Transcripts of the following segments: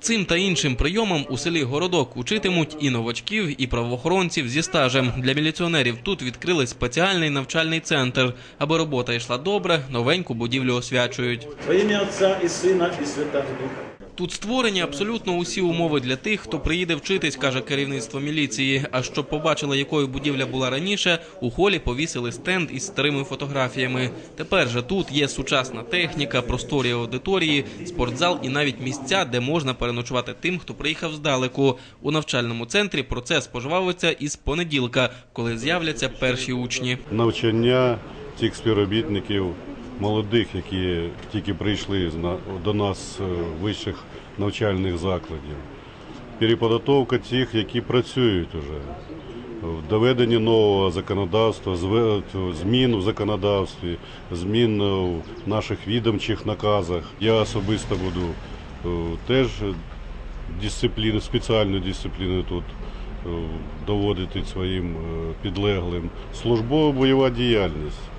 Цим та іншим прийомам у селі Городок учитимуть і новачків, і правоохоронців зі стажем. Для міліціонерів тут відкрили спеціальний навчальний центр. Аби робота йшла добре, новеньку будівлю освячують. Во ім'я Отця і Сина, і Святого Духа. Тут створені абсолютно усі умови для тих, хто приїде вчитись, каже керівництво міліції. А щоб побачили, якою будівля була раніше, у холі повісили стенд із старими фотографіями. Тепер же тут є сучасна техніка, просторі аудиторії, спортзал і навіть місця, де можна переночувати тим, хто приїхав здалеку. У навчальному центрі процес пожвавиться із понеділка, коли з'являться перші учні. навчання тих співробітників молодих, які тільки прийшли до нас е, вищих навчальних закладів. Переподготовка тих, які працюють уже. В доведенні нового законодавства, змін в законодавстві, змін в наших відомчих наказах. Я особисто буду е, теж дисципліну, спеціальну дисципліну тут е, доводити своїм е, підлеглим. Службова бойова діяльність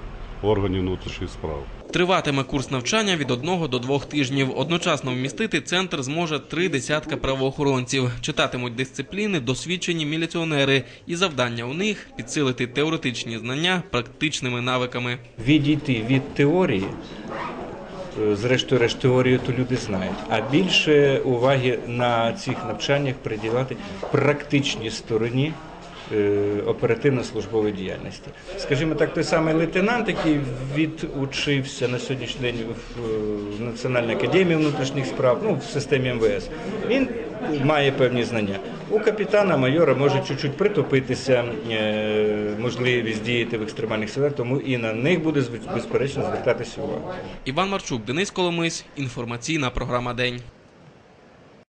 органів внутрішніх справ. Триватиме курс навчання від одного до двох тижнів. Одночасно вмістити центр зможе три десятка правоохоронців. Читатимуть дисципліни досвідчені міліціонери, і завдання у них підсилити теоретичні знання практичними навиками. відійти від теорії. е, Зрештою, решт теорію то люди знають. А більше уваги на цих навчаннях приділяти практичній стороні оперативно-службової діяльності. Скажімо так, той самий лейтенант, який відучився на сьогоднішній день в е, Національній академії внутрішніх справ, ну в системі МВС, він має певні знання. У капітана, майора може чуть-чуть притопитися, е, можливість діяти в екстремальних ситуаціях, тому і на них буде безперечно звертатися увага. Іван Марчук, Денис Коломис. Інформаційна програма День.